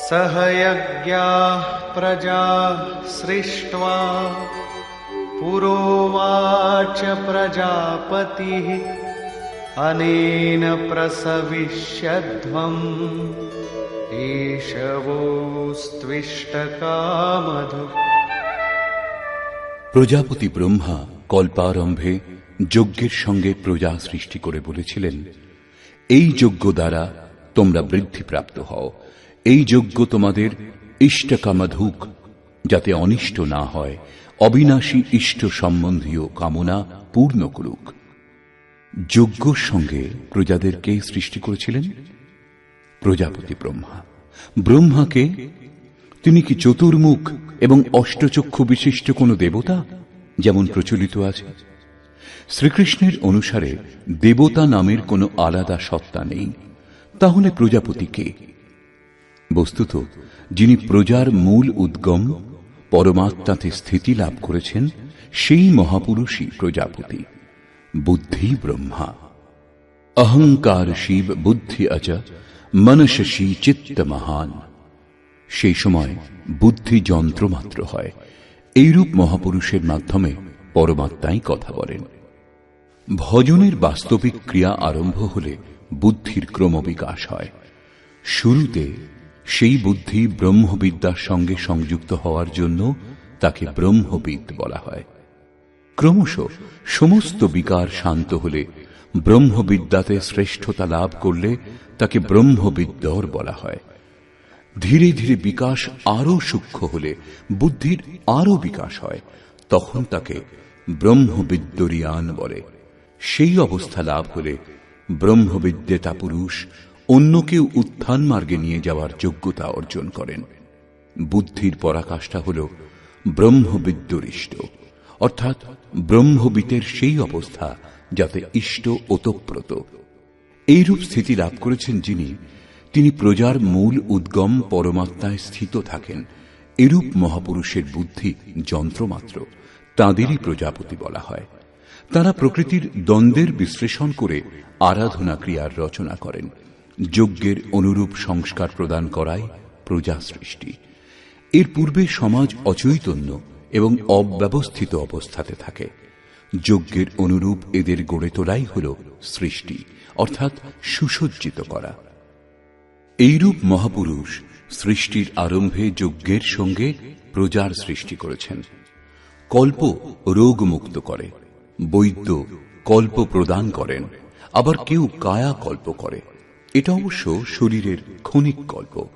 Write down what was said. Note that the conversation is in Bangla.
सह यज्ञाः प्रजा सृष्ट्वा पुरोवाच प्रजापतिः अनेन प्रसविष्यध्वम् एषवोस्त्विष्टकामधु প্রজাপতি ব্রহ্মা কল্পারম্ভে যজ্ঞের সঙ্গে প্রজা সৃষ্টি করে বলেছিলেন এই যজ্ঞ দ্বারা তোমরা বৃদ্ধিপ্রাপ্ত হও এই যজ্ঞ তোমাদের ইষ্টকামাধুক, যাতে অনিষ্ট না হয়, অবিনাশী ইষ্ট সম্বন্ধীয় কামনা পূর্ণ করুক। যজ্ঞর সঙ্গে প্রজাদেরকে সৃষ্টি করেছিলেন? প্রজাপতি ব্রহ্মা। ব্রহ্মাকে তিনি কি চতুর্মুখ এবং অষ্টচক্ষু বিশিষ্ট কোন দেবতা, যেমন প্রচলিত আছে? শ্রীকৃষ্ণের অনুসারে দেবতা নামের কোনো আলাদা সত্তা নেই। তাহলে প্রজাপতি কে? বস্তুত, যিনি প্রজার মূল উদ্গম, পরমাত্মাতে স্থিতি লাভ করেছেন, সেই মহাপুরুষই প্রজাপতি। বুদ্ধি ব্রহ্মা। অহংকার শিব বুদ্ধি অচ মনসী চিত্ত মহান। সেই সময় বুদ্ধি যন্ত্র মাত্র হয়। এইরূপ মহাপুরুষের মাধ্যমে পরমাত্মাই কথা বলেন। ভজনের বাস্তবিক ক্রিয়া আরম্ভ হলে বুদ্ধির ক্রমবিকাশ হয়। শুরুতে সেই বুদ্ধি ব্রহ্মবিদ্যার সঙ্গে সংযুক্ত হওয়ার জন্য তাকে ব্রহ্মবিদ বলা হয়। ক্রমশ সমস্ত বিকার শান্ত হলে ব্রহ্মবিদ্যাতে শ্রেষ্ঠতা লাভ করলে তাকে ব্রহ্মবিদ্যর বলা হয়। ধীরে ধীরে বিকাশ আরও সূক্ষ্ম হলে বুদ্ধির আরও বিকাশ হয়, তখন তাকে ব্রহ্মবিদ্যরিয়ান বলে। সেই অবস্থা লাভ হলে ব্রহ্মবিদ্যেতা পুরুষ অন্যকেও উত্থান মার্গে নিয়ে যাওয়ার যোগ্যতা অর্জন করেন। বুদ্ধির পরাকাষ্ঠা হল ব্রহ্মবিদ্যরিষ্ট। অর্থাৎ ব্রহ্মবিতের সেই অবস্থা যাতে ইষ্ট ওতপ্রত। এইরূপ স্থিতি লাভ করেছেন যিনি, তিনি প্রজার মূল উদ্গম পরমাত্মায় স্থিত থাকেন। এরূপ মহাপুরুষের বুদ্ধি যন্ত্রমাত্র, তাঁদেরই প্রজাপতি বলা হয়। তারা প্রকৃতির দ্বন্দ্বের বিশ্লেষণ করে আরাধনা ক্রিয়ার রচনা করেন। যজ্ঞের অনুরূপ সংস্কার প্রদান করাই প্রজা সৃষ্টি। এর পূর্বে সমাজ অচৈতন্য এবং অব্যবস্থিত অবস্থাতে থাকে। যজ্ঞের অনুরূপ এদের গড়ে তোলাই হল সৃষ্টি, অর্থাৎ সুসজ্জিত করা। এইরূপ মহাপুরুষ সৃষ্টির আরম্ভে যজ্ঞের সঙ্গে প্রজার সৃষ্টি করেছেন। কল্প রোগ মুক্ত করে, বৈদ্য কল্প প্রদান করেন, আবার কেউ কায়া কল্প করে। এটা অবশ্য শরীরের ক্ষণিক কল্প